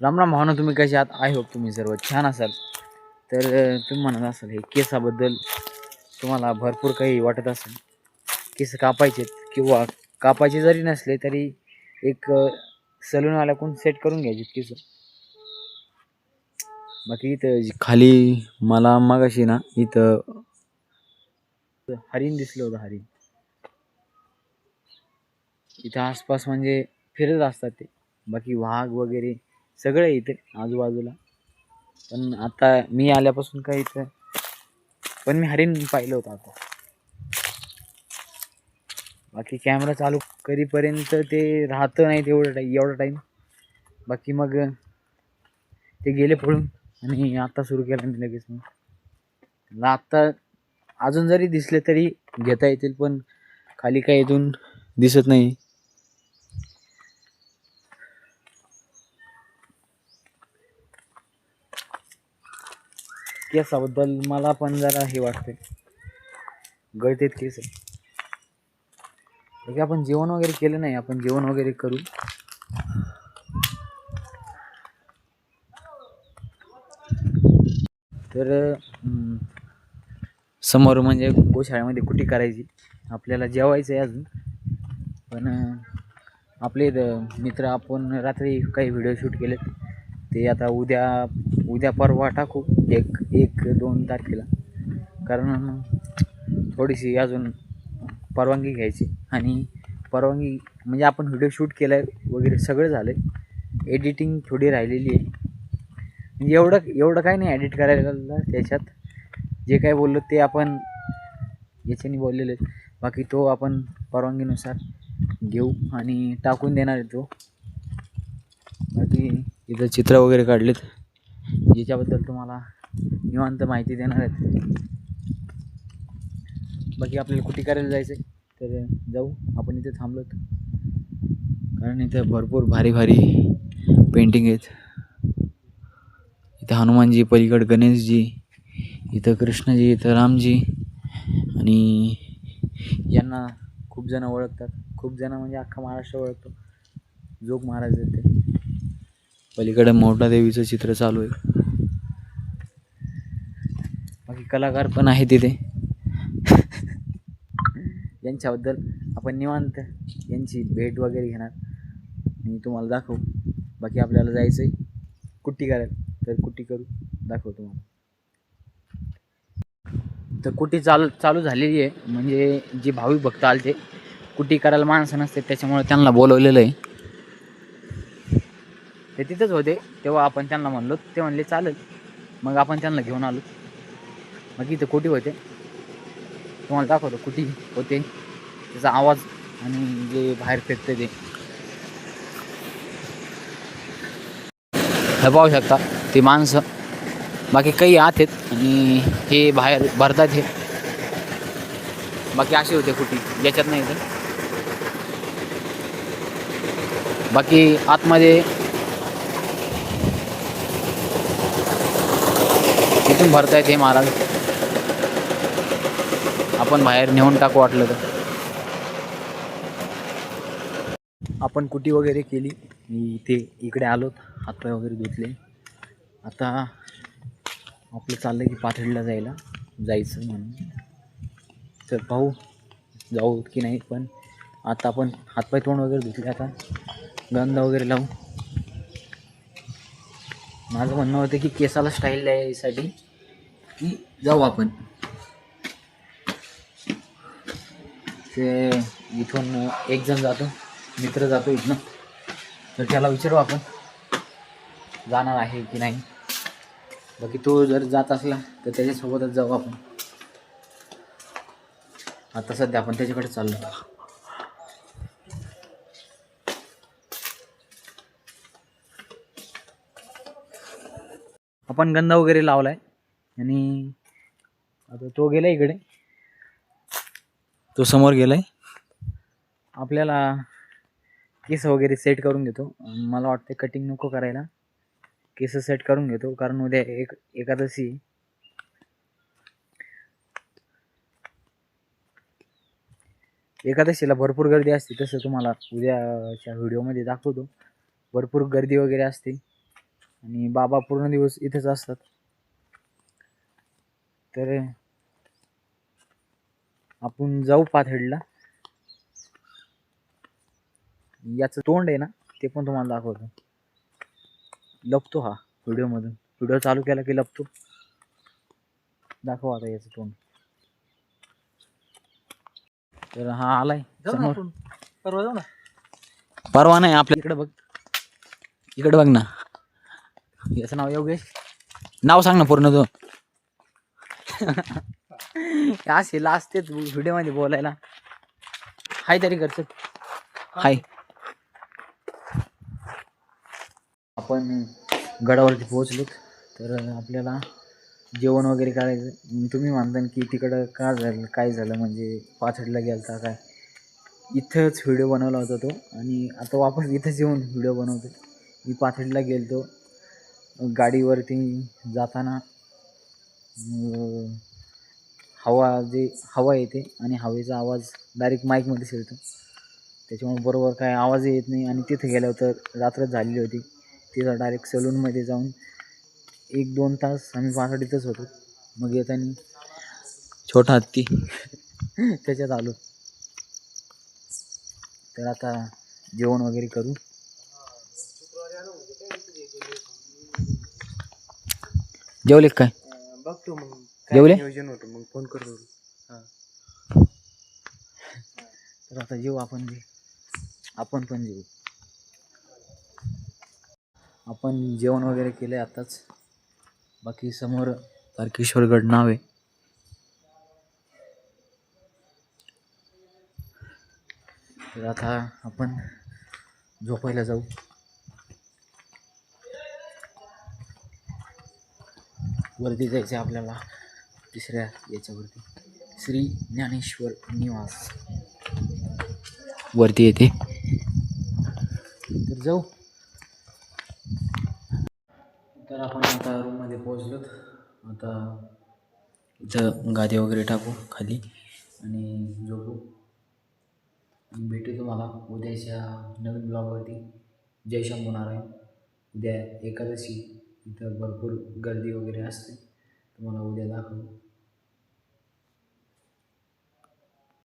राम राम भावना तुम्ही कसे आहात? आय होप तुम्ही सर्व छान असाल. तर तुम्ही म्हणत असाल हे केसाबद्दल तुम्हाला भरपूर काही वाटत असेल. केस कापायचेत किंवा कापायचे जरी नसले तरी एक सलूनवाल्याकडून सेट करून घ्यायचे केस. बाकी इथं खाली मला मगाशी ना इथं हरिण दिसलं होतं हरिण. इथं आसपास म्हणजे फिरत असतात ते. बाकी वाघ वगैरे सगळं इथे आजूबाजूला. पण आता मी आल्यापासून काय इथं पण मी हरिण पाहिलं होतं आता. बाकी कॅमेरा चालू करीपर्यंत ते राहतं नाही तेवढं टाईम एवढा टाईम बाकी मग ते गेले पळून आणि आता सुरू केलं मी लगेच मग. आत्ता अजून जरी दिसले तरी घेता येतील पण खाली काय इथून दिसत नाही. केसाबद्दल मला पण जरा हे वाटते गळतेत केस आहे आपण जेवण वगैरे केलं नाही आपण जेवण वगैरे करू. तर समोर म्हणजे गोशाळेमध्ये कुठे करायची? आपल्याला जेवायचं आहे अजून. पण आपले मित्र आपण रात्री काही व्हिडिओ शूट केलेत. ते आता उद्या उद्या परवा टाकू. एक एक दोन तारखेला. कारण थोडीशी अजून परवानगी घ्यायची. आणि परवानगी म्हणजे आपण व्हिडिओ शूट केला आहे वगैरे सगळं झालं आहे एडिटिंग थोडी राहिलेली आहे. म्हणजे एवढं एवढं काय नाही एडिट करायला त्याच्यात. जे काय बोललो ते आपण याच्याने बोललेले आहेत. बाकी तो आपण परवानगीनुसार घेऊ आणि टाकून देणार आहे तो. बाकी इथं चित्र वगैरे काढलेत. याच्याबद्दल तुम्हाला निवांत माहिती देणार आहेत. बाकी आपल्याला कुठे करायला जायचं आहे तर जाऊ. आपण इथे थांबलो कारण इथं भरपूर भारी भारी पेंटिंग आहेत. इथं हनुमानजी पलीकड गणेशजी इथं कृष्णजी इथं रामजी आणि यांना खूप जणं ओळखतात. खूप जणं म्हणजे अख्खा महाराष्ट्र ओळखतो. जोग महाराज आहेत ते. पलीकडे मोठा देवीचं चित्र चालू आहे. काही कलाकार पण आहे तिथे. यांच्याबद्दल आपण निवांत यांची भेट वगैरे घेणार. मी तुम्हाला दाखवू. बाकी आपल्याला जायचं आहे कुट्टी करायला तर कुट्टी करू दाखवू तुम्हाला. तर कुट्टी चालू चालू झालेली आहे. म्हणजे जे भाविक भक्त आले ते कुट्टी करायला माणसं नसते त्याच्यामुळे त्यांना बोलवलेलं आहे. ते तिथंच होते. तेव्हा आपण त्यांना म्हणलो ते म्हणले चालेल. मग आपण त्यांना घेऊन आलो. बाकी इथं कोटी होते. तुम्हाला दाखवतो कुटी होते. त्याचा आवाज आणि जे बाहेर फिरते ते. हे पाहू शकता ते माणसं. बाकी काही आत आहेत आणि हे बाहेर भरतात हे. बाकी असे होते कुटी याच्यात नाही तर बाकी आतमध्ये तिथून भरतायत हे महाराज. आपण बाहेर नेऊन टाकू वाटलं तर. आपण कुटी वगैरे केली. मी इथे इकडे आलो हातपाय वगैरे धुतले. आता आपलं चाललं की पाथडीला जायला. जायचं म्हणून. तर पाहू जाऊ की नाही पण आता आपण हातपाय तोंड वगैरे धुतले आता. गंध वगैरे लावू. माझं म्हणणं होतं की केसाला स्टाईल द्यायसाठी. की जाऊ आपण. ते इथून एक जण जातो मित्र जातो इथनं. तर त्याला विचारू आपण जाणार आहे की नाही. बाकी तो जर जात असला तर त्याच्यासोबतच जाऊ आपण. आता सध्या आपण त्याच्याकडे चाललो. आपण गंध वगैरे लावलाय. आणि आता तो गेला इकडे. तो समोर गेलाय? आपल्याला केस वगैरे सेट करून घेतो. मला वाटतं कटिंग नको करायला. केस सेट करून घेतो कारण उद्या एक एकादशी. एकादशीला भरपूर गर्दी असते तसं तुम्हाला उद्याच्या व्हिडिओमध्ये दाखवतो. भरपूर गर्दी वगैरे असते. आणि बाबा पूर्ण दिवस इथेच असतात. तर आपण जाऊ पाथर्डीला. याचं तोंड आहे ना ते पण तुम्हाला दाखवतो. लपतो हा व्हिडिओमधून. व्हिडिओ चालू केला की लपतो. दाखव आता याचं तोंड. तर हा आलाय. परवा जाऊ ना. परवा नाही आपल्या इकडे बघ. इकडे बघ ना. याचं नाव योगेश. नाव सांग ना पूर्ण तू असे असतेच व्हिडिओमध्ये बोलायला. हाय तरी करतो हाय. आपण गडावरती पोहोचलोत. तर आपल्याला जेवण वगैरे करायचं. तुम्ही म्हणता ना की तिकडं का झालं काय झालं? म्हणजे पाथडला गेलता काय? इथंच व्हिडिओ बनवला होता तो. आणि आता वापस इथंच येऊन व्हिडिओ बनवतो मी पाथडीला गेलतो. गाडीवरती जाताना हवा जे हवा येते आणि हवेचा आवाज डायरेक्ट माईकमध्ये शिरतो. त्याच्यामुळे बरोबर काय आवाजही येत नाही आणि तिथे गेल्यावर तर रात्रच झालेली होती. तिथं डायरेक्ट सलूनमध्ये जाऊन एक दोन तास आम्ही पाथडीतच होतो. मग येताना छोटा हत्ती त्याच्यात आलो. तर आता जेवण वगैरे करू. जेवले काय? बघतो मग जेवले? नियोजन होतं मग फोन करतो. हां. तर आता जेऊ आपण बी आपण पण जेऊ. आपण जेवण वगैरे केलं आताच. बाकी समोर तारकेश्वरगड नाव आहे. तर आता आपण झोपायला जाऊ. वरती जायचं आहे आपल्याला. तिसऱ्या याच्यावरती. श्री ज्ञानेश्वर निवास. वरती येते. तर जाऊ. तर आपण आता रूममध्ये पोहोचलोत. आता इथं गादी वगैरे टाकू खाली आणि झोपू. आणि भेटू तुम्हाला उद्याच्या नवीन ब्लॉगवरती जय शंभू नारायण. उद्या एकादशी. इथं भरपूर गर्दी वगैरे असते. तुम्हाला उद्या दाखवू.